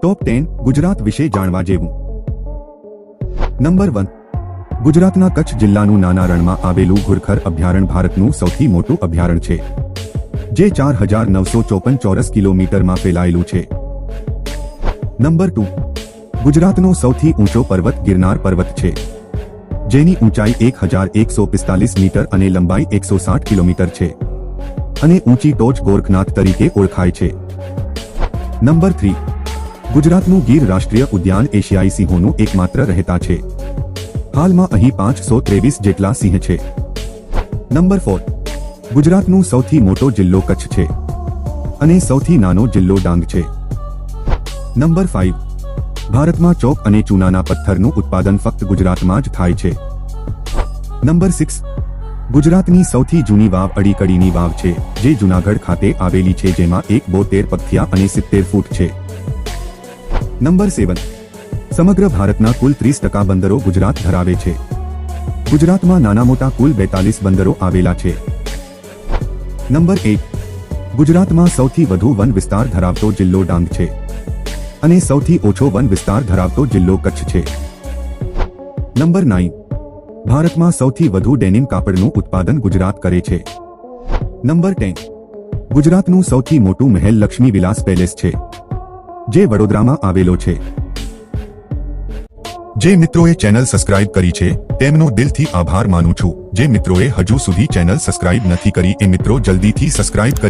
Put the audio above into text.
Top ten Gujarat વિશે જાણવા જેવું. નંબર વન ગુજરાતના કચ્છ જિલ્લાનું નાના રણમાં આવેલું ઘુરખર અભયારણ્ય ભારતનું સૌથી મોટું અભયારણ્ય છે, જે ચાર હજાર નવસો ચોપન ચોરસ કિલોમીટરમાં ફેલાયેલું છે. નંબર ટુ ગુજરાતનો સૌથી ઊંચો પર્વત ગિરનાર પર્વત છે, જેની ઊંચાઈ એક હજાર એકસો પિસ્તાલીસ મીટર અને લંબાઈ એકસો સાઠ કિલોમીટર છે, અને ઊંચી ટોચ ગોરખનાથ તરીકે ઓળખાય છે. નંબર થ્રી ગુજરાતનું ગીર રાષ્ટ્રીય ઉદ્યાન એશિયાઈ સિંહોનું એકમાત્ર રહેતા છે. હાલમાં અહીં પાંચસો ત્રેવીસ જેટલા સિંહ છે. Number four. ગુજરાતનું સૌથી મોટો જિલ્લો કચ્છ છે. અને સૌથી નાનો જિલ્લો ડાંગ છે. નંબર ફાઇવ ભારતમાં ચોક અને ચૂનાના પથ્થરનું ઉત્પાદન ફક્ત ગુજરાતમાં જ થાય છે. Number six. ગુજરાતની સૌથી જૂની વાવ અડીકડીની વાવ છે, જે જૂનાગઢ ખાતે આવેલી છે, જેમાં એક બોતેર પથિયા અને સિત્તેર ફૂટ છે. Number seven. સમગ્ર ભારતના કુલ ત્રીસ ટકા બંદરો ગુજરાત ધરાવે છે. ગુજરાતમાં નાના મોટા કુલ બેતાલીસ બંદરો આવેલા છે. નંબર એક. ગુજરાતમાં સૌથી વધુ વન વિસ્તાર ધરાવતો જિલ્લો ડાંગ છે. અને સૌથી ઓછો વન વિસ્તાર ધરાવતો જિલ્લો કચ્છ છે. Number nine. ભારતમાં સૌથી વધુ ડેનિમ કાપડનું ઉત્પાદન ગુજરાત કરે છે. Number ten. ગુજરાતનું સૌથી મોટું મહેલ લક્ષ્મી વિલાસ પેલેસ છે. જે વડોદરામાં આવેલો છે. જે મિત્રોએ ચેનલ સબસ્ક્રાઇબ કરી છે, તેમનો દિલથી આભાર માનું છું. જે મિત્રોએ હજુ સુધી ચેનલ સબસ્ક્રાઇબ નથી કરી, એ મિત્રો જલ્દીથી સબસ્ક્રાઇબ કરી